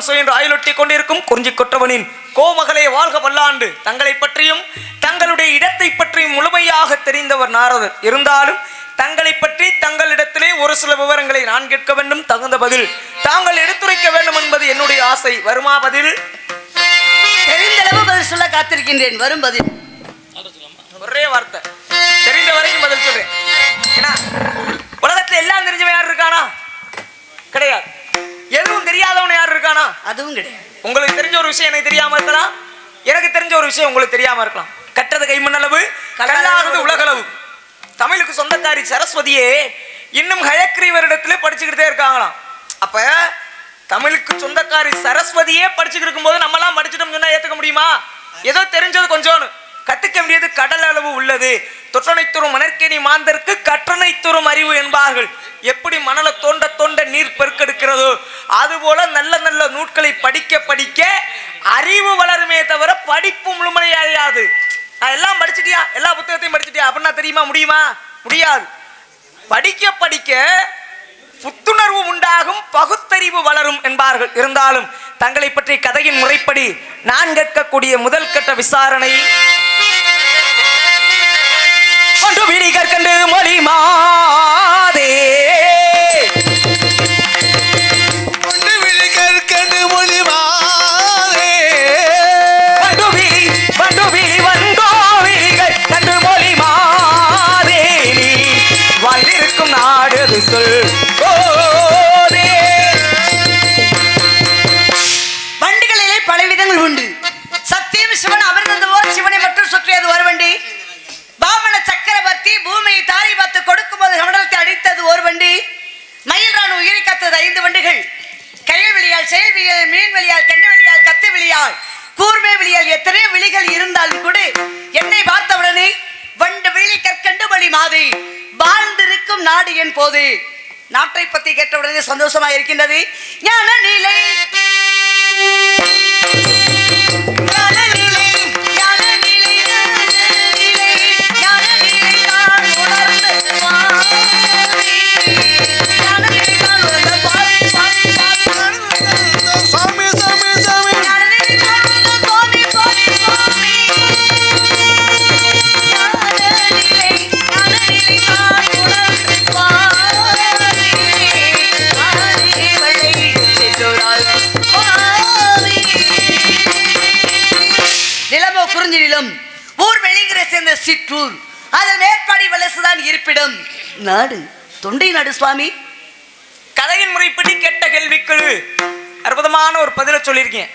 கோலம் சுயன்று ஆயுளொட்டி கொண்டிருக்கும் குறிஞ்சி கொற்றவனின் கோமகளே வாழ்க பல்லாண்டு தங்களை பற்றியும் தங்களுடைய இடத்தை பற்றியும் முழுமையாக தெரிந்தவர் நாரதர். இருந்தாலும் தங்களை பற்றி தங்களிடத்திலே ஒரு சில விவரங்களை நான் கேட்க வேண்டும். தகுந்த பதில் தாங்கள் எடுத்துரைக்க வேண்டும் என்பது என்னுடைய ஆசை. வருமா பதில்? தெரிந்தளவு பதில் சொல்ல காத்திருக்கின்றேன். வரும் பதில். ஒரே வார்த்தை. தெரிந்த வரைக்கும் பதில் சொல்றேன். ஏன்னா உலகத்துல எல்லாம் தெரிஞ்சவன் யார் இருக்கானா? கிடையாது. எதுவும் தெரியாதவன் யார் இருக்கானா? அதுவும் கிடையாது. உங்களுக்கு தெரிஞ்ச ஒரு விஷயம் எனக்கு தெரியாம இருக்கலாம். எனக்கு தெரிஞ்ச ஒரு விஷயம் உங்களுக்கு தெரியாம இருக்கலாம். கற்றது கைமண்ணளவு கல்லாதது உலகளவு. தமிழுக்கு சொந்தக்காரி சரஸ்வதியே இன்னும் ஹயக்ரீவரிடத்திலே படிச்சுக்கிட்டே இருக்காங்களாம். அப்ப தமிழுக்கு சொந்தக்காரி சரஸ்வதியே படிச்சுக்கிட்டு இருக்கும்போது நம்மலாம் படிச்சுட்டோம் சொன்னா ஏத்துக்க முடியுமா? ஏதோ தெரிஞ்சது கொஞ்சோன்னு. கத்துக்க வேண்டியது கடல் அளவு உள்ளது. தொற்றனை தரும் மணற்கேணி மாந்தருக்கு கற்றனை தரும் அறிவு என்பார்கள். எப்படி மணலை தோண்ட தோண்ட நீர் பெருக்கெடுக்கிறதோ அதுபோல நல்ல நல்ல நூட்களை படிக்க படிக்க அறிவு வளருமே தவிர படிப்பு முழுமையடையாது நான் எல்லாம் படிச்சிட்டியா? எல்லா புத்தகத்தையும் படிச்சிட்டியா? அப்படின்னா தெரியுமா? முடியுமா? முடியாது. படிக்க படிக்க புத்துணர்வு உண்டாகும் பகுத்தறிவு வளரும் என்பார்கள். இருந்தாலும் தங்களை பற்றி கதையின் முறைப்படி நான் கேட்கக்கூடிய முதல் கட்ட விசாரணை விழி கற்கண்டு மொழி மாதே. கொண்டு விழி கற்கண்டு மொழிவாரே வண்டு விழி வண்டு விழி வந்தோ விழிகள் கண்டு மொழி மாதே நீ. வாழ்ந்திருக்கும் நாடு அது சொல் போதே பத்தி சந்தோஷமா இருக்கின்றது. ஞான நிலை, சிற்றூர். அதில் மேற்பாடி வலசுதான் இருப்பிடம். நாடு. தொண்டை நாடு சுவாமி. கதையின் முறைப்படி கெட்ட கேள்விக்கு அற்புதமான ஒரு பதிலை சொல்லியிருக்கேன்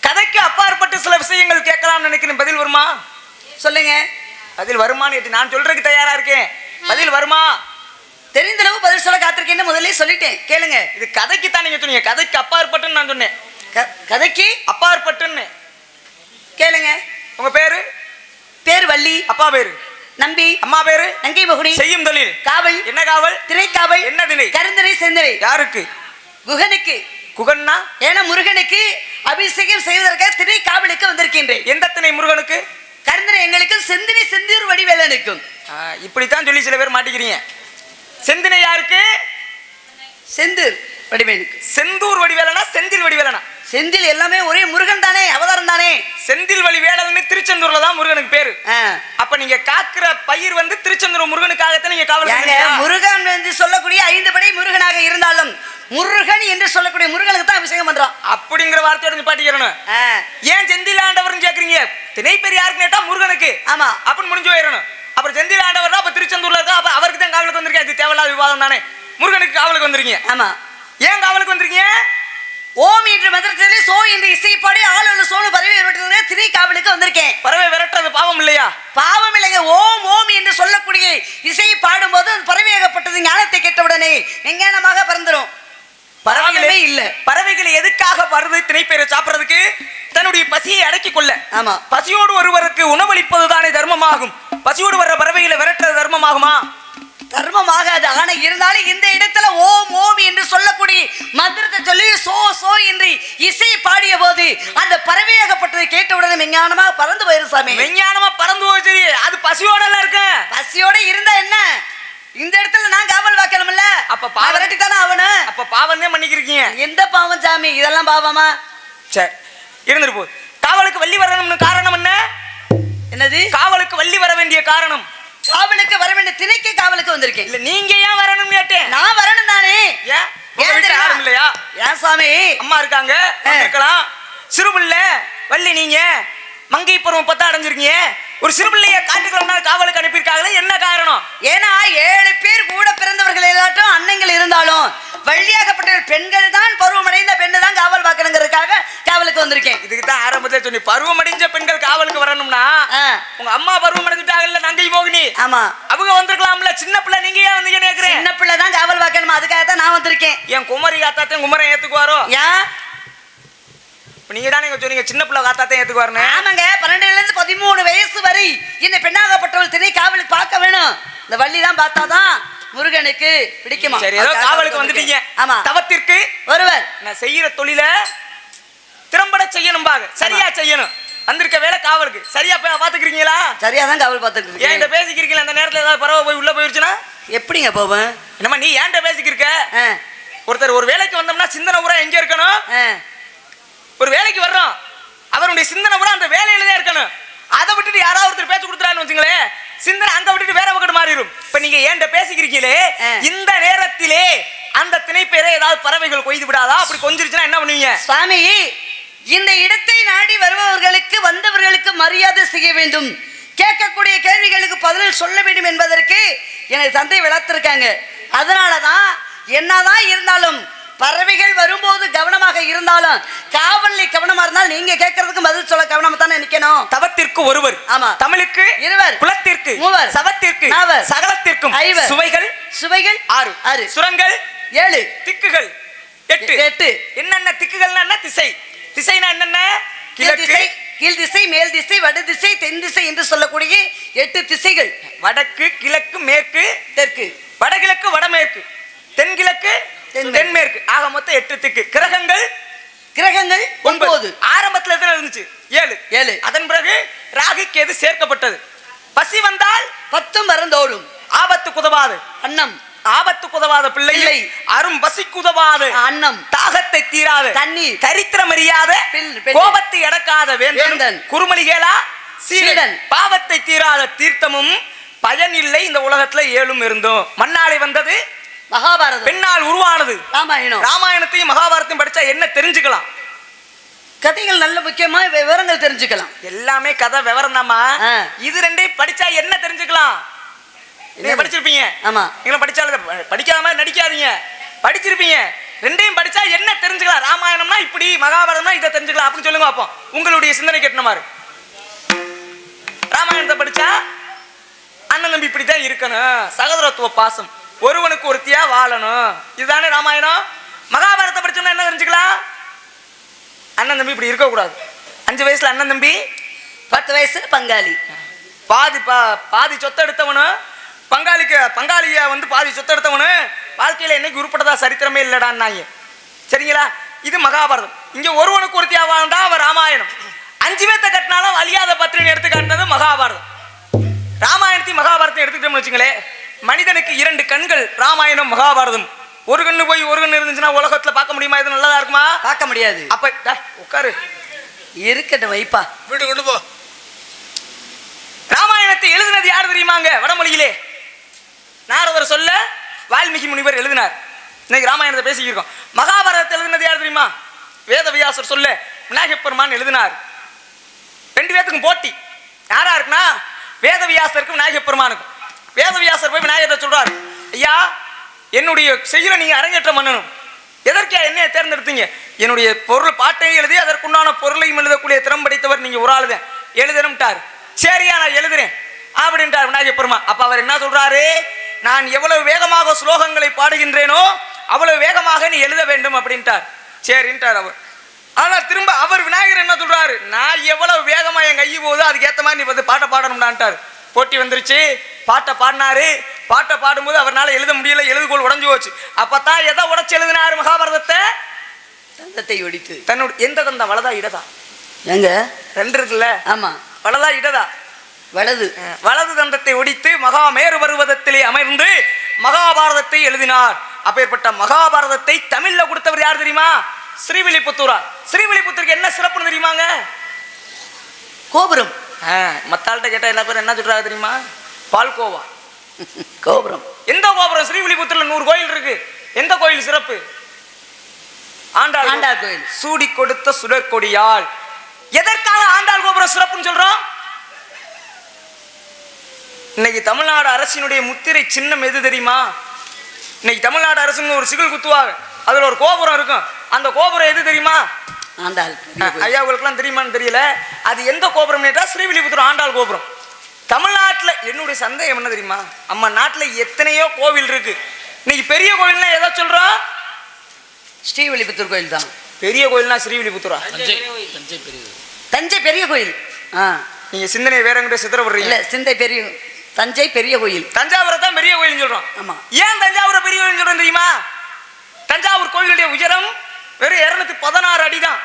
கதைக்கு அப்பாற்பட்டு சில விஷயங்கள் கேட்கலாம்னு நினைக்கிறேன். பதில் வருமா? சொல்லுங்க. பதில் வருமான்னு கேட்டு நான் சொல்றதுக்கு தயாரா இருக்கேன். பதில் வருமா? தெரிந்தளவு பதில் சொல்ல காத்திருக்கேன்னு முதல்ல சொல்லிட்டேன். கேளுங்க. இது கதைக்கு தான் நீங்க சொன்னீங்க. கதைக்கு அப்பாற்பட்டுன்னு நான் சொன்னேன். கதைக்கு? அப்பாற்பட்டுன்னு. கேளுங்க. உங்க பேரு? பேர் வள்ளி அப்பா பேரு. நம்பி அம்மா பேரு நங்கை மகுடி செய்யும் தொழில். காவல் என்ன காவல்? திரைக்காவல் என்ன திணை? கருந்தரை செந்தரை யாருக்கு? குகனுக்கு. குகன்னா? ஏன்னா முருகனுக்கு அபிஷேகம் செய்வதற்காக திரை காவலுக்கு வந்திருக்கின்றேன். எந்த திணை முருகனுக்கு? கருந்தரை எங்களுக்கும் செந்தினி செந்தூர் வடிவேலனுக்கும். இப்படித்தான் சொல்லி சில பேர் மாட்டிக்கிறீங்க. செந்தினை யாருக்கு? செந்தூர் வடிவேலுக்கு. செந்தூர் வடிவேலனா செந்தில் வடிவேலனா? செந்தில் எல்லாமே ஒரே முருகன் தானே அவதாரம் தானே? செந்தில் வழி வேடல்னு திருச்செந்தூர்ல தான் முருகனுக்கு பேரு. அப்ப நீங்க காக்குற பயிர் வந்து திருச்செந்தூர் முருகனுக்காகத்தான் நீங்க காவல்? முருகன் என்று சொல்லக்கூடிய ஐந்து படை முருகனாக இருந்தாலும் முருகன் என்று சொல்லக்கூடிய முருகனுக்கு தான் அபிஷேகம் பண்றான் அப்படிங்கிற வார்த்தையோட நிப்பாட்டிக்கிறணும். ஏன் செந்தில் ஆண்டவர்னு கேக்குறீங்க? திணை பேர் யாருக்கு கேட்டா முருகனுக்கு. ஆமா. அப்படின்னு முடிஞ்சு போயிடணும். அப்புறம் செந்தில் ஆண்டவர் அப்ப திருச்செந்தூர்ல இருக்கா? அப்ப அவருக்கு தான் காவலுக்கு வந்திருக்கேன் இது தேவையில்லாத விவாதம் தானே. முருகனுக்கு காவலுக்கு வந்திருக்கீங்க. ஆமா. ஏன் காவலுக்கு வந்திருக்கீங்க? ஓம் என்று மந்திரத்திலே சோ என்று இசைப்பாடி ஆளு சோனு பதவி ஏற்பட்டது திரை காவலுக்கு வந்திருக்கேன். பறவை விரட்டுறது பாவம் இல்லையா? பாவம் இல்லைங்க. ஓம் ஓம் என்று சொல்லக்கூடிய இசையை பாடும்போது அது பறவையாகப்பட்டது. ஞானத்தை கேட்டவுடனே விஞ்ஞானமாக பறந்துரும். பறவைகளே இல்ல. பறவைகள் எதுக்காக வருது திணைப்பேரை சாப்பிடுறதுக்கு? தன்னுடைய பசியை அடக்கிக் கொள்ள. ஆமா. பசியோடு ஒருவருக்கு உணவளிப்பது தானே தர்மமாகும். பசியோடு வர்ற பறவைகளை விரட்டுறது தர்மமாகுமா? தர்மமாக அது ஆனா இருந்தாலும் இந்த இடத்துல ஓம் ஓம் என்று சொல்லக்கூடிய மந்திரத்தை சொல்லி சோ சோ என்று இசை பாடிய போது அந்த பறவையாகப்பட்டது கேட்டவுடனே விஞ்ஞானமாக பறந்து போயிரும் சாமி. விஞ்ஞானமா பறந்து போச்சு அது பசியோட இருக்கு. பசியோட இருந்தா என்ன? இந்த இடத்துல நான் காவல் வைக்கணும்ல? அப்ப அப்ப பாவம். விரட்டி தானே அவனு அப்ப பாவம் பண்ணிக்கிறீங்க எந்த பாவம் சாமி? இதெல்லாம் பாவமா? சரி இருந்துட்டு போ. காவலுக்கு வள்ளி வரணும்னு காரணம் என்ன? என்னது? காவலுக்கு வள்ளி வர வேண்டிய காரணம். காவலுக்கு வர வேண்டிய திணைக்கு காவலுக்கு வந்திருக்கேன். இல்ல நீங்க ஏன் வரணும் கேட்டேன்? நான் வரணும் தானே. ஏன்? யாரும் இல்லையா? ஏன் சாமி? அம்மா இருக்காங்க இருக்கலாம் சிறுபிள்ளை வள்ளி நீங்க. மங்கை பருவம் பத்தா அடைஞ்சிருக்கீங்க. ஒரு சிறுபிள்ளைய காட்டுக்குள்ள காவலுக்கு அனுப்பியிருக்காங்களே என்ன காரணம்? ஏன்னா ஏழு பேர் கூட பிறந்தவர்கள் எல்லாட்டும் அண்ணங்கள் இருந்தாலும் வள்ளியாகப்பட்ட பெண்கள் தான் பருவமடைந்த பெண்ணு தான் காவல் பார்க்கணுங்கிறதுக்காக காவலுக்கு வந்திருக்கேன். இதுக்கு தான் ஆரம்பத்துல சொன்னி பருவம் அடைஞ்ச பெண்கள் காவலுக்கு வரணும்னா உங்க அம்மா பருவம் அடைஞ்சிட்டாங்கல்ல நங்கை மோகினி? ஆமா. அவங்க வந்திருக்கலாம்ல சின்ன பிள்ளை நீங்க ஏன் வந்தீங்கன்னு கேக்குறேன். சின்ன பிள்ளை தான் காவல் பார்க்கணுமா அதுக்காக தான் நான் வந்திருக்கேன். என் குமரி காத்தாத்தையும் குமரன் ஏத்துக்குவாரோ? ஏன்? இப்ப நீங்க தானே சொன்னீங்க சின்ன பிள்ளை காத்தாத்தையும் ஏத்துக்குவாருன்னு. ஆமாங்க பன்னெண்டுல இருந்து பதிமூணு வயசு வரை இந்த பெண்ணாகப்பட்டவள் திணை காவலுக்கு பார்க்க வேணும். இந்த வள்ளி தான் பார்த்தாதான் முருகனுக்கு பிடிக்குமா? சரி ஏதோ காவலுக்கு. வந்துட்டீங்க. ஆமா. தவத்திற்கு ஒருவர். நான் செய்யற தொழில திறம்பட செய்யணும் பாக சரியா செய்யணும். வந்திருக்க வேலை காவலுக்கு. சரியா பாத்துக்கிறீங்களா சரியா தான் காவல் இந்த இருக்கேன். பேசிக்கிறீங்களா அந்த நேரத்துல ஏதாவது பறவை போய் உள்ள போயிருச்சுன்னா? எப்படிங்க போவேன்? என்னம்மா நீ ஏன்ட்ட பேசிக்கிருக்க? ஒருத்தர் ஒரு வேலைக்கு வந்தோம்னா சிந்தனை பூரா எங்க இருக்கணும். ஒரு வேலைக்கு வர்றோம். அவருடைய சிந்தனை பூரா அந்த வேலையில தான் இருக்கணும். அதை விட்டுட்டு யாராவது ஒருத்தர் பேச்சு கொடுத்துறான்னு வச்சுங்களேன். சிந்தனை அங்க விட்டுட்டு வேற பக்கம் மாறிடும் இப்ப நீங்க ஏன்ட்ட பேசிக்கிறீங்களே. இந்த நேரத்திலே அந்த திணைப்பேரை ஏதாவது பறவைகள் கொய்து விடாதா? அப்படி கொஞ்சிருச்சுன்னா என்ன பண்ணுவீங்க? சுவாமி இந்த இடத்தை நாடி வருபவர்களுக்கு வந்தவர்களுக்கு மரியாதை செய்ய வேண்டும் கேட்கக்கூடிய கேள்விகளுக்கு பதில் சொல்ல வேண்டும் என்பதற்கு எனது தந்தை வளர்த்திருக்காங்க அதனால தான் என்னதான் இருந்தாலும் பறவைகள் வரும்போது கவனமாக இருந்தாலும் காவலில் கவனமா இருந்தால் நீங்க கேட்கறதுக்கு பதில் சொல்ல கவனமா தானே நிக்கணும் தவத்திற்கு ஒருவர் ஆமா. தமிழுக்கு இருவர். குலத்திற்கு மூவர். சவத்திற்கு நாவர். சகலத்திற்கும் ஐவர். சுவைகள் சுவைகள் ஆறு ஆறு சுரங்கள் ஏழு திக்குகள் எட்டு எட்டு என்னென்ன திக்குகள்னா என்ன திசை திசைனா என்னென்ன? கீழ் கிழக்கு. திசை கீழ் திசை மேல் திசை வட திசை தென் திசை என்று சொல்லக்கூடிய எட்டு திசைகள். வடக்கு கிழக்கு மேற்கு. தெற்கு. வடகிழக்கு வடமேற்கு. தென்கிழக்கு தென்மேற்கு. ஆக மொத்தம் எட்டு திக்கு. கிரகங்கள்? கிரகங்கள் ஒன்பது. ஆரம்பத்துல எத்தனை இருந்துச்சு? ஏழு. ஏழு. அதன் பிறகு ராகு கேது சேர்க்கப்பட்டது. பசி வந்தால் பத்தும் மறந்தோடும் ஆபத்து உதவாது அன்னம். ஆபத்து உதவாத பிள்ளை. பிள்ளை. அரும் பசிக்கு உதவாது. அன்னம். தாகத்தை தீராத. தண்ணீர். தரித்திரம் அறியாத. கோபத்தை அடக்காத வேந்தன். குறுமலிகேலா சீடன். பாவத்தை தீராத தீர்த்தமும் பயன் இல்லை இந்த உலகத்துல ஏழும் இருந்தும். மண்ணாலை வந்தது. மகாபாரதம். பெண்ணால் உருவானது. ராமாயணம். ராமாயணத்தையும் மகாபாரத்தையும் படிச்சா என்ன தெரிஞ்சுக்கலாம்? கதைகள் நல்ல முக்கியமா விவரங்கள் தெரிஞ்சுக்கலாம். எல்லாமே கதை விவரம் ஆ. இது ரெண்டையும் படிச்சா என்ன தெரிஞ்சுக்கலாம்? நீங்க? படிச்சிருப்பீங்க. ஆமா. நீங்களும் படிச்சாலும் ப- படிக்காத மாதிரி நடிக்காதீங்க. படிச்சிருப்பீங்க. ரெண்டையும் படிச்சா என்ன தெரிஞ்சுக்கலாம்? ராமாயணம்னா இப்படி மகாபாரதம்னா இதை தெரிஞ்சுக்கலாம். அப்படின்னு சொல்லுங்க பார்ப்போம். உங்களுடைய சிந்தனை கேட்ட மாதிரி. ராமாயணத்தை படிச்சா அண்ணன் தம்பி இப்படித்தான் இருக்கணும். சகோதரத்துவ பாசம். ஒருவனுக்கு ஒருத்தியா வாழணும். இதுதானே ராமாயணம்? மகாபாரதத்தை படிச்சோம்னா என்ன தெரிஞ்சுக்கலாம்? அண்ணன் தம்பி இப்படி இருக்கக்கூடாது. அஞ்சு வயசுல அண்ணன் தம்பி பத்து வயசுல பங்காளி. பாதி பா பாதி சொத்து எடுத்தவனு பங்காளிக்கு பங்காளிய வந்து பாதி சொத்து எடுத்தவனு வாழ்க்கையில என்னைக்கு உருப்பட்டதா சரித்திரமே இல்லடான்னாங்க சரிங்களா? இது மகாபாரதம். இங்க ஒருவனுக்கு ஒருத்தியா வாழ்ந்தா அவன் ராமாயணம். அஞ்சு பேத்த கட்டினாலும் அழியாத பத்திரிகை எடுத்து காட்டினது மகாபாரதம். ராமாயணத்தையும் மகாபாரத்தையும் எடுத்துக்கிட்டோம்னு வச்சுங்களேன் மனிதனுக்கு இரண்டு கண்கள் ராமாயணம் மகாபாரதம். ஒரு கண்ணு போய் ஒரு கண்ணு இருந்துச்சுன்னா உலகத்துல பார்க்க முடியுமா? இது நல்லதா இருக்குமா? பார்க்க முடியாது. அப்ப டேய், உட்காரு. இருக்கட்டும் வைப்பா. வீட்டு கொண்டு போ. ராமாயணத்தை எழுதினது யார் தெரியுமாங்க? வடமொழியிலே. சொல்ல வால்மீகி முனிவர் எழுதினார். இன்னைக்கு ராமாயணத்தை பேசிக்கிருக்கோம். மகாபாரதத்தை எழுதினது யார் தெரியுமா? வேதவியாசர் சொல்ல விநாயகப் பெருமான் எழுதினார். ரெண்டு பேத்துக்கும் போட்டி. யாரா இருக்குன்னா வேதவியாசருக்கும் விநாயகப் பெருமானுக்கும் வேதவியாசர் போய் விநாயகரை சொல்றாரு ஐயா என்னுடைய செயலை நீங்க அரங்கேற்றம் பண்ணணும். எதற்கே என்னைய தேர்ந்தெடுத்தீங்க? என்னுடைய பொருள் பாட்டையும் எழுதி அதற்குண்டான பொருளையும் எழுதக்கூடிய திறம் படைத்தவர் நீங்க ஒரு ஆளுதான். எழுதணும்ட்டார் சரியா நான் எழுதுறேன். அப்படின்ட்டார் விநாயகப் பெருமான் அப்ப அவர் என்ன சொல்றாரு? நான் எவ்வளவு வேகமாக ஸ்லோகங்களை பாடுகின்றேனோ அவ்வளவு வேகமாக நீ எழுத வேண்டும் அப்படின்ட்டார். சரின்ட்டார் அவர். ஆனா திரும்ப அவர் விநாயகர் என்ன சொல்றாரு? நான் எவ்வளவு வேகமா என் கை போகுதோ அதுக்கு ஏத்த மாதிரி நீ வந்து பாட்டை பாடணும்டான்ட்டார். போட்டி வந்துருச்சு. பாட்டை பாடினாரு. பாட்டை பாடும்போது அவர்னால எழுத முடியல. எழுதுகோள் உடைஞ்சு போச்சு. அப்பதான் எதை உடைச்சு எழுதினாரு மகாபாரதத்தை? தந்தத்தை ஒடித்து. தன்னுடைய எந்த தந்தம்? வலதா இடதா? எங்க ரெண்டு இருக்குல்ல? ஆமா. வலதா இடதா? வலது வலது தந்தத்தை ஒடித்து மகாமேரு பருவதத்திலே அமர்ந்து மகாபாரதத்தை எழுதினார். அப்பேற்பட்ட மகாபாரதத்தை தமிழ்ல கொடுத்தவர் யார் தெரியுமா? ஸ்ரீவில்லிபுத்தூரா. ஸ்ரீவில்லிபுத்தூருக்கு என்ன சிறப்புன்னு தெரியுமாங்க? கோபுரம். மத்தாள்கிட்ட கேட்டா எல்லா பேரும் என்ன சொல்றாங்க தெரியுமா? பால்கோவா. கோபுரம். எந்த கோபுரம்? ஸ்ரீவில்லிபுத்தூர்ல நூறு கோயில் இருக்கு. எந்த கோயில் சிறப்பு? ஆண்டாள் ஆண்டாள் கோயில். சூடி கொடுத்த சுடற்கொடியால் எதற்காக ஆண்டாள் கோபுரம் சிறப்புன்னு சொல்றோம்? இன்னைக்கு தமிழ்நாடு அரசினுடைய முத்திரை சின்னம் எது தெரியுமா? இன்னைக்கு தமிழ்நாடு அரசுன்னு ஒரு சிகில் குத்துவாங்க. அதுல ஒரு கோபுரம் இருக்கும். அந்த கோபுரம் எது தெரியுமா? ஆண்டாள் ஐயா உங்களுக்குலாம் தெரியுமான்னு தெரியல. அது எந்த கோபுரம் கேட்டா ஸ்ரீவில்லிபுத்தூர் ஆண்டாள் கோபுரம். தமிழ்நாட்டுல என்னுடைய சந்தேகம் என்ன தெரியுமா? நம்ம நாட்டுல எத்தனையோ கோவில் இருக்கு. இன்னைக்கு பெரிய கோவில்னா எதை சொல்றோம் ஸ்ரீவில்லிபுத்தூர் கோயில் தான். பெரிய கோயில்னா ஸ்ரீவில்லிபுத்தூரா? தஞ்சை பெரிய கோயில் ஆ. நீங்க சிந்தனை வேற எங்கிட்ட சித்திர இல்ல விடுறீங்க சிந்தை பெரிய தஞ்சை பெரிய கோயில். தஞ்சாவூரை தான் பெரிய கோயில்னு சொல்றோம். ஆமா. ஏன் தஞ்சாவூரை பெரிய கோயில்னு சொல்றோம் தெரியுமா? தஞ்சாவூர் கோயிலுடைய உயரம் வெறும் இருநூத்தி பதினாறு அடி தான்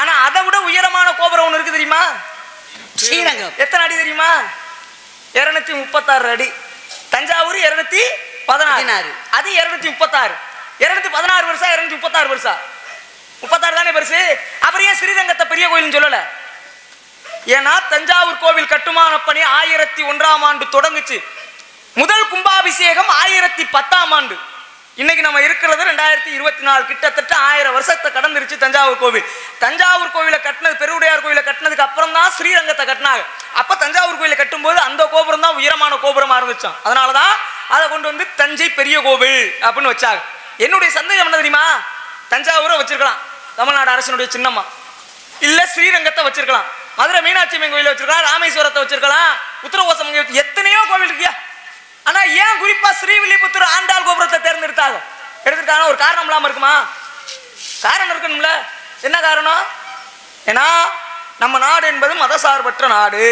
ஆனா அதை விட உயரமான கோபுரம் ஒன்று இருக்கு தெரியுமா? ஸ்ரீரங்கம். எத்தனை அடி தெரியுமா? இருநூத்தி முப்பத்தாறு அடி. தஞ்சாவூர் இருநூத்தி பதினாறு. அது இருநூத்தி முப்பத்தாறு. இருநூத்தி பதினாறு வருஷா இருநூத்தி முப்பத்தாறு வருஷா முப்பத்தாறு தானே பெருசு? அப்புறம் ஏன் ஸ்ரீரங்கத்தை பெரிய கோயில்னு சொல்லல? ஏன்னா தஞ்சாவூர் கோவில் கட்டுமான பணி ஆயிரத்தி ஒன்றாம் ஆண்டு தொடங்குச்சு. முதல் கும்பாபிஷேகம் ஆயிரத்தி பத்தாம் ஆண்டு. இன்னைக்கு நம்ம இருக்கிறது ரெண்டாயிரத்தி இருபத்தி நாலு கிட்டத்தட்ட ஆயிரம் வருஷத்தை கடந்துருச்சு தஞ்சாவூர் கோவில். தஞ்சாவூர் கோவிலை கட்டினது பெருவுடையார் கோவிலை கட்டினதுக்கு அப்புறம் தான் ஸ்ரீரங்கத்தை கட்டினாங்க. அப்ப தஞ்சாவூர் கோவிலை கட்டும்போது அந்த கோபுரம் தான் உயரமான கோபுரமா இருந்துச்சாம். அதனாலதான் அதை கொண்டு வந்து தஞ்சை பெரிய கோவில் அப்படின்னு வச்சாங்க. என்னுடைய சந்தேகம் என்ன தெரியுமா? தஞ்சாவூரை வச்சிருக்கலாம். தமிழ்நாடு அரசினுடைய சின்னம்மா. இல்ல ஸ்ரீரங்கத்தை வச்சிருக்கலாம். மதுரை மீனாட்சி அம்மன் கோயிலை வச்சிருக்கலாம் ராமேஸ்வரத்தை வச்சிருக்கலாம் உத்தரகோசம் எத்தனையோ கோவில் இருக்கியா? ஆனா ஏன் குறிப்பா ஸ்ரீவில்லிபுத்தூர் ஆண்டாள் கோபுரத்தை தேர்ந்தெடுத்தாங்க? எடுத்துட்டாங்க ஒரு காரணம் இல்லாம இருக்குமா? காரணம் இருக்கணும்ல. என்ன காரணம்? ஏன்னா நம்ம நாடு என்பது மதசார்பற்ற நாடு.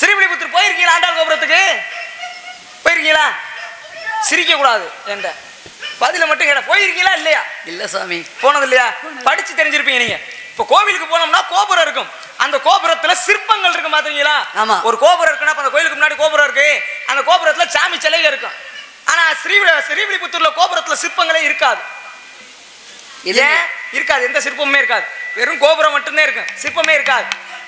ஸ்ரீவில்லிபுத்தூர் போயிருக்கீங்களா ஆண்டாள் கோபுரத்துக்கு? போயிருக்கீங்களா? சிரிக்க கூடாது என்ற பதில மட்டும் கேட்ட போயிருக்கீங்களா இல்லையா? இல்ல சுவாமி போனது இல்லையா படிச்சு தெரிஞ்சிருப்பீங்க நீங்க. இப்போ கோவிலுக்கு போனோம்னா கோபுரம் இருக்கும். அந்த கோபுரத்துல சிற்பங்கள் இருக்கு பாத்தீங்களா ஆமா. ஒரு கோபுரம் இருக்குன்னா அந்த கோயிலுக்கு முன்னாடி கோபுரம் இருக்கு. அந்த கோபுரத்துல சாமி சிலைகள் இருக்கும். ஆனா ஸ்ரீ ஸ்ரீவில்லிபுத்தூர்ல கோபுரத்துல சிற்பங்களே இருக்காது. இல்ல ஏன்? இருக்காது. எந்த சிற்பமுமே இருக்காது. வெறும் கோபுரம் மட்டும்தான் இருக்கும். சிற்பமே இருக்காது.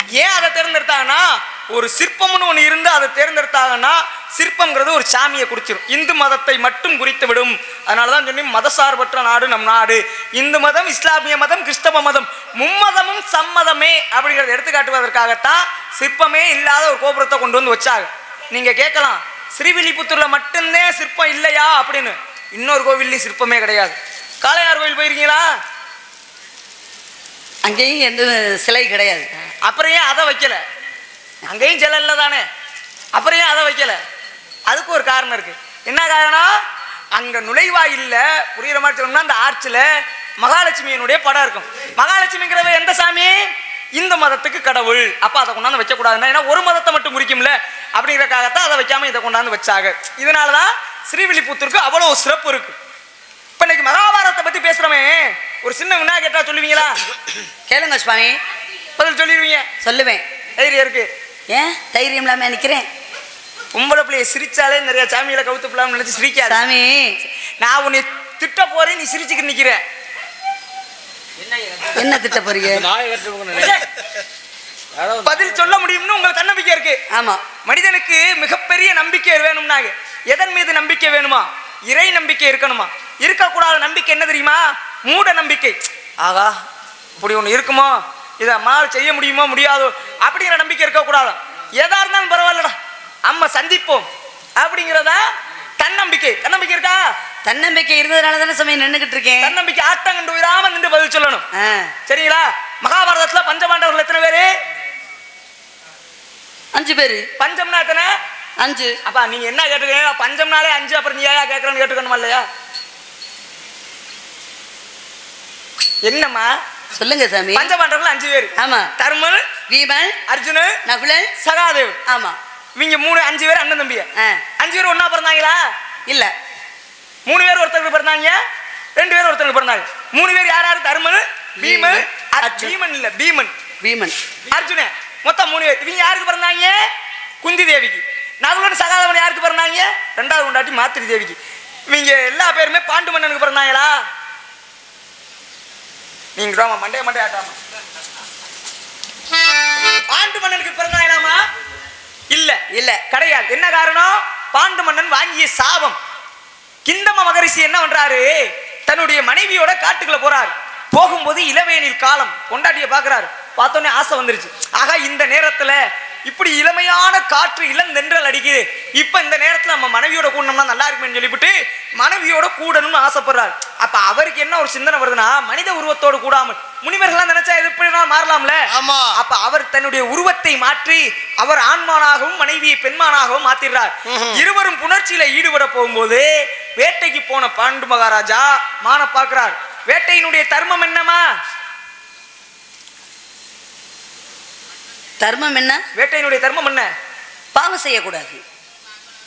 ஏன் அதை தேர்ந்தெடுத்தாங்கன்னா ஒரு சிற்பம்னு ஒன்று இருந்து அதை தேர்ந்தெடுத்தாங்கன்னா சிற்பம்ங்கிறது ஒரு சாமியை குறிச்சிடும் இந்து மதத்தை மட்டும் குறித்து விடும் அதனால தான் சொன்னேன் மதசார்பற்ற நாடு நம் நாடு. இந்து மதம் இஸ்லாமிய மதம் கிறிஸ்தவ மதம். மும்மதமும் சம்மதமே அப்படிங்கிறத எடுத்துக்காட்டுவதற்காகத்தான் சிற்பமே இல்லாத ஒரு கோபுரத்தை கொண்டு வந்து வச்சாங்க. நீங்க கேட்கலாம் ஸ்ரீவில்லிபுத்தூர்ல மட்டும்தான் சிற்பம் இல்லையா அப்படின்னு. இன்னொரு கோவில்லையும் சிற்பமே கிடையாது. காளையார் கோயில் போயிருக்கீங்களா? அங்கேயும் எந்த சிலை கிடையாது. அப்புறம் ஏன் அதை வைக்கல? அங்கேயும் சிலை இல்லை தானே அப்புறம் ஏன் அதை வைக்கல? அதுக்கு ஒரு காரணம் இருக்கு. என்ன காரணம்? அங்க நுழைவாயில்ல புரியுற மாதிரி சொல்லணும்னா அந்த ஆர்ச்சில் மகாலட்சுமியினுடைய படம் இருக்கும். மகாலட்சுமிங்கிறவ எந்த சாமி? இந்த மதத்துக்கு கடவுள். அப்ப அதை கொண்டாந்து வைக்கக்கூடாதுன்னா ஏன்னா ஒரு மதத்தை மட்டும் குறிக்கும்ல அப்படிங்கறக்காகத்தான் அதை வைக்காம இதை கொண்டாந்து வச்சாங்க. இதனாலதான் ஸ்ரீவில்லிபுத்தூருக்கு அவ்வளவு சிறப்பு இருக்கு. இப்ப இன்னைக்கு மகாபாரதத்தை பத்தி பேசுறோமே. ஒரு சின்ன வினா கேட்டா சொல்லுவீங்களா? கேளுங்க சுவாமி. பதில் சொல்லிடுவீங்க. சொல்லுவேன். தைரியம் இருக்கு. ஏன்? தைரியம் இல்லாம நிக்கிறேன். பொம்பளை பிள்ளைய சிரிச்சாலே நிறைய சாமியில கவுத்து பிள்ளாம நினைச்சு சிரிக்காது. சாமி. நான் உன்னை திட்ட போறேன் நீ சிரிச்சுக்கிட்டு நிக்கிற. என்ன திட்ட போறீங்க? பதில் சொல்ல முடியும்னு உங்களுக்கு தன்னம்பிக்கை இருக்கு. ஆமா. மனிதனுக்கு மிகப்பெரிய நம்பிக்கை வேணும்னாங்க. எதன் மீது நம்பிக்கை வேணுமா? இறை நம்பிக்கை இருக்கணுமா? இருக்கக்கூடாத நம்பிக்கை என்ன தெரியுமா? மூட நம்பிக்கை. ஆகா இப்படி ஒன்று இருக்குமோ? இதை அம்மாள் செய்ய முடியுமோ? முடியாதோ? அப்படிங்கிற நம்பிக்கை இருக்கக்கூடாது? எதா இருந்தாலும் பரவாயில்லடா. அம்மா சந்திப்போம். அப்படிங்கிறதா? தன்னம்பிக்கை. தன்னம்பிக்கை இருக்கா? தன்னம்பிக்கை இருந்ததுனால தானே சுவாமி நின்னுகிட்டு இருக்கேன். தன்னம்பிக்கை ஆட்டம் கண்டு விடாம நின்று பதில் சொல்லணும். சரிங்களா? மகாபாரதத்துல பஞ்சபாண்டவர்கள் எத்தனை பேரு? அஞ்சு பேரு. பஞ்சம்னா எத்தனை? அஞ்சு. அப்பா நீங்க என்ன கேட்டுக்கீங்க பஞ்சம்னாலே அஞ்சு அப்புறம் நீ ஏன் கேட்கறன்னு கேட்டுக்கணுமா இல்லையா? என்னம்மா? சொல்லுங்க சாமி. பஞ்சபாண்டவர்கள் அஞ்சு பேர். ஆமா. தர்மன் வீமன் அர்ஜுனன் நகுலன் சகாதேவ் ஆமா. இவங்க மூணு அஞ்சு பேர் அண்ணன் தம்பிய. ஆ, அஞ்சு பேர் ஒண்ணா பிறந்தாங்களா? இல்ல. மூணு பேர் ஒருத்தருக்கு பிறந்தாங்க. ரெண்டு பேர் ஒருத்தருக்கு பிறந்தாங்க. மூணு பேர் யார் யாரு? தர்மன் பீமன். பீமன் இல்ல பீமன். வீமன் அர்ஜுனன் மொத்தம் மூணு பேர். இவங்க யாருக்கு பிறந்தாங்க? குந்தி தேவிக்கு. நகுலன் சகாதவன் யாருக்கு பிறந்தாங்க? ரெண்டாவது கொண்டாட்டி மாத்திரி தேவிக்கு. இவங்க எல்லா பேருமே பாண்டு மன்னனுக்கு பிறந்தாங்களா? நீங்க ராமா மண்டைய மண்டைய ஆட்டாமா பாண்டு மன்னனுக்கு பிறந்தாங்களாமா? இல்ல இல்ல கிடையாது. என்ன காரணம்? பாண்டு மன்னன் வாங்கிய சாபம். கிந்தம மகரிஷி என்ன பண்றாரு? தன்னுடைய மனைவியோட காட்டுக்குள்ள போறார். போகும்போது இளவேனில் காலம். கொண்டாட்டிய பாக்குறாரு பார்த்தோன்னே ஆசை வந்துருச்சு. ஆகா இந்த நேரத்துல இப்படி இளமையான காற்று இளந்தென்றல் அடிக்குது. இப்ப இந்த நேரத்துல நம்ம மனைவியோட கூடணும்னா நல்லா இருக்குமேன்னு சொல்லிவிட்டு மனைவியோட கூடணும்னு ஆசைப்படுறாரு. அப்ப அவருக்கு என்ன ஒரு சிந்தனை வருதுன்னா மனித உருவத்தோடு கூடாமல். முனிவர்கள்லாம் நினைச்சா எப்படினா மாறலாம்ல? ஆமா. அப்ப அவர் தன்னுடைய உருவத்தை மாற்றி அவர் ஆண்மானாகவும் மனைவியை பெண்மானாகவும் மாத்திடுறார். இருவரும் புணர்ச்சியில ஈடுபட போகும்போது வேட்டைக்கு போன பாண்டு மகாராஜா மான பார்க்கிறார். வேட்டையினுடைய தர்மம் என்னமா தர்மம் என்ன? வேட்டையினுடைய தர்மம் என்ன? பாவம் செய்யக்கூடாது.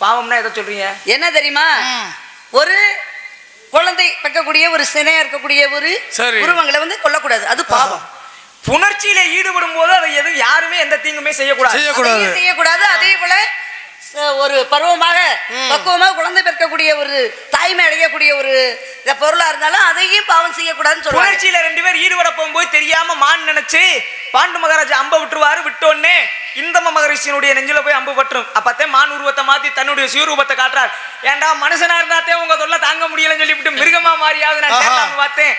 பாவம்னா எதை சொல்றீங்க? என்ன தெரியுமா? ஒரு குழந்தை வைக்கக்கூடிய ஒரு சினையா இருக்கக்கூடிய ஒரு. உருவங்களை வந்து கொல்லக்கூடாது. அது பாவம். புணர்ச்சியில ஈடுபடும் போது அதை எது யாருமே எந்த தீங்குமே செய்யக்கூடாது. செய்யக்கூடாது. அதே போல ஒரு பருவமாக பக்குவமாக குழந்தை பிறக்கக்கூடிய ஒரு தாய்மை அடையக்கூடிய ஒரு பொருளா இருந்தாலும் அதையும் பாவம் செய்யக்கூடாதுன்னு சொல்லுவாங்க புணர்ச்சியில ரெண்டு பேர் ஈடுபட போகும்போது தெரியாம மான் நினைச்சு பாண்டு மகாராஜா அம்ப விட்டுருவாரு விட்டோன்னே இந்தம மகரிஷியினுடைய நெஞ்சில போய் அம்பு பட்டுரும். அப்பத்தே மான் உருவத்தை மாத்தி தன்னுடைய சுயரூபத்தை காட்டுறார். ஏன்டா மனுஷனா இருந்தாத்தே உங்க தொல்லை தாங்க முடியலன்னு சொல்லிவிட்டு மிருகமா மாறியாவது நான் பார்த்தேன்.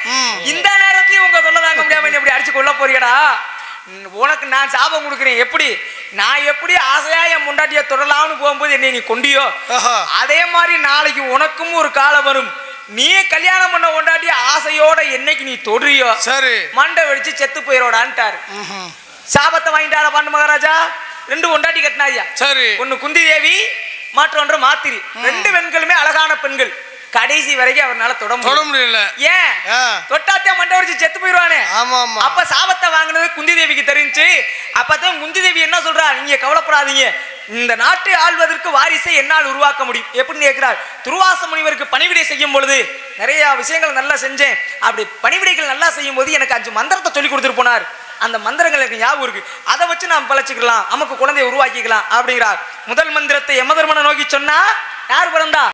இந்த நேரத்துலயும் உங்க தொல்லை தாங்க முடியாம இப்படி அடிச்சு போறீடா உம், உனக்கு நான் சாபம் கொடுக்குறேன். எப்படி? நான் எப்படி ஆசையா என் முண்டாட்டிய தொடலாம்னு போகும்போது என்னை நீ கொண்டியோ. அதே மாதிரி நாளைக்கு உனக்கும் ஒரு காலம் வரும். நீ கல்யாணம் பண்ண கொண்டாடி ஆசையோட என்னைக்கு நீ தொடுறியோ? சரி. மண்டை வெடிச்சு செத்து போயிரோடான்ட்டாரு. ம்ஹும். சாபத்தை வாங்கிட்டாரா பாண்டு மகாராஜா? ரெண்டு கொண்டாட்டி கட்டினாரியா சரி. ஒன்னு குந்தி தேவி மற்றொன்று மாத்திரி. ரெண்டு பெண்களுமே அழகான பெண்கள். கடைசி வரைக்கும் அவர்னால தொட முடியல. ஏன். தொட்டாத்தே மண்டை வெடிச்சு செத்து போயிடுவானே. ஆமா ஆமா அப்ப சாபத்தை வாங்கினது குந்தி தேவிக்கு தெரிஞ்சு அப்பதான் குந்தி தேவி என்ன சொல்றா? நீங்க கவலைப்படாதீங்க. இந்த நாட்டை ஆள்வதற்கு வாரிசை என்னால் உருவாக்க முடியும். எப்படின்னு கேட்கிறார். துருவாச முனிவருக்கு பணிவிடை செய்யும் பொழுது நிறைய விஷயங்கள் நல்லா செஞ்சேன். அப்படி பணிவிடைகள் நல்லா செய்யும் போது எனக்கு அஞ்சு மந்திரத்தை சொல்லி கொடுத்துட்டு போனார். அந்த மந்திரங்கள் எனக்கு ஞாபகம் இருக்கு. அதை வச்சு நாம் பழச்சிக்கலாம். நமக்கு குழந்தையை உருவாக்கிக்கலாம். அப்படிங்கிறார். முதல் மந்திரத்தை யமதர்மனை நோக்கி சொன்னா யார் பிறந்தா?